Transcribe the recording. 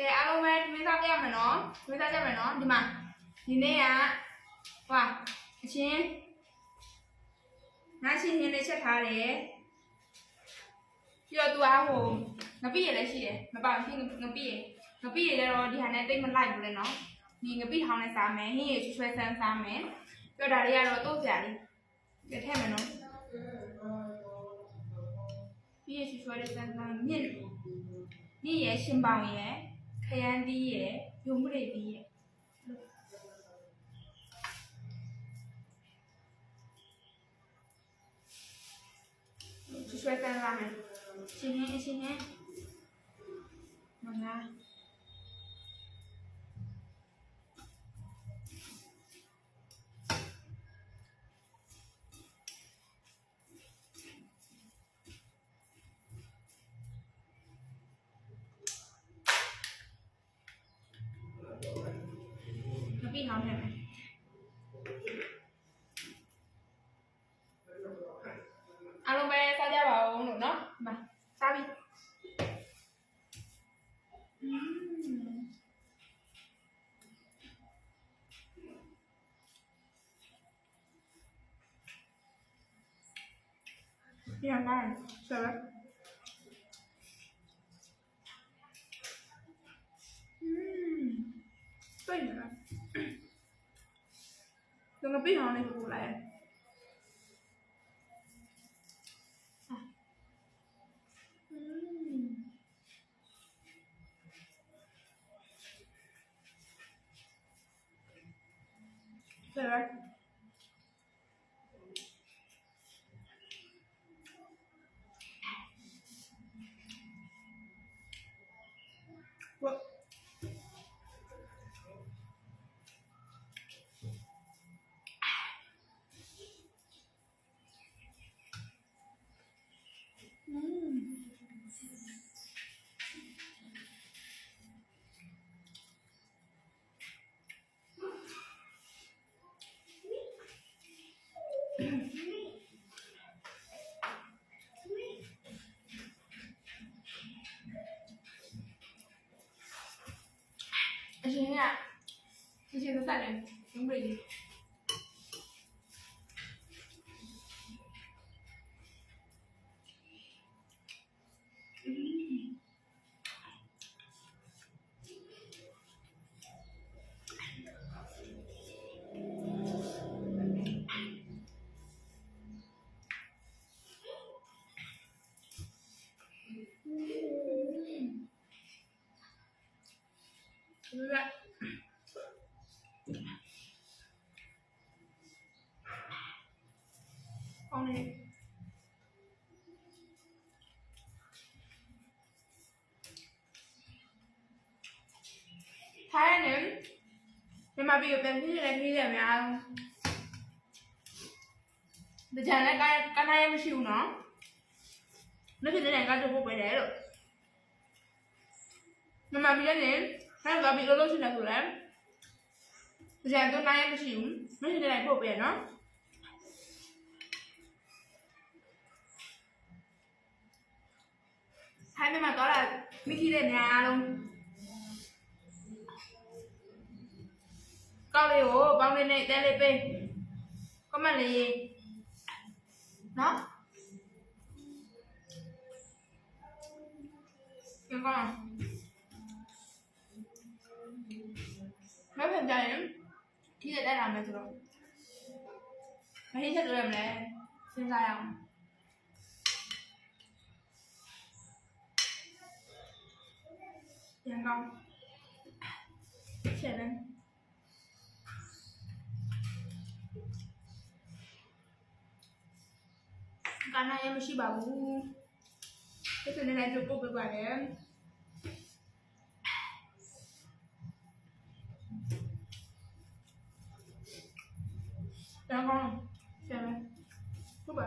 ကဲအားလုံးပဲဒီမင်းသားပြရမယ်နော်ဒီမင်းသားပြရမယ်နော်ဒီမှာဒီနေ့ကဟွာအချင်းငါချင်းချင်းလေးချက်ထားတယ်ပြီးတော့သူကဟိုငပိရလည်းရှိတယ်မပေါ့ရှိငပိရငပိရလည်းတော့ဒီဟာနဲ့တိတ်မလိုက်ဘူးလေနော်ဒီငပိထောင်းနဲ့စားမယ်ဟင်းရချွေချွေဆန်းစားမယ်ပြီးတော့ဒါလေးကတော့တုတ်ကြလေးပြထည့်မယ်နော်ပြီးရချွေချွေလေးဆန်းစားမြင့်မြင့်ရရှင်ပေါင်ရ ခရမ်းသီးရယ်ယုံမရိသီးရယ်ရွှေကန်လာမယ်ရှင်ဟင်းရှင်ဟင်းမလား ngon hơn. Này alo ve sao ra vào nửa nó? Mà sao đi? Yeah, nice. So l'opinione pure. Correct. What? Đây là chị Nga, chị chỉ được xài để chuẩn bị đi. ထိုင်းနဲ့မြန်မာပြည်ကိုပြန်ပြေးတဲ့ခရီးတွေများဒါကြမ်းလည်းကကနိုင်မရှိဘူးနော်မဖြစ်တဲ့နိုင်ငံတို့ပို့ပေးတယ်လို့မြန်မာပြည်နဲ့ထိုင်းကပြည်လို့လို့ရှိနေဆိုလဲဒါကြမ်းတို့နိုင်မရှိဘူးမဖြစ်တဲ့နိုင်ငံပို့ပေးရနော်ထိုင်းမြန်မာတော့မိကြီးတဲ့နေရာအားလုံး Câu này ổ bóng lên này đây lên bên. Có mà là gì? Đó. Nhưng con Mấy phần trời lắm. Khi đây làm này rồi Mấy khi thật làm này, Xem sai dạ không Thành công Sẽ lên ကာနာရဲမရှိပါဘူးဒီကနေလိုက်တို့ပို့ပေးပါလေတောင်းကောင်းဆရာမဟုတ်ပါ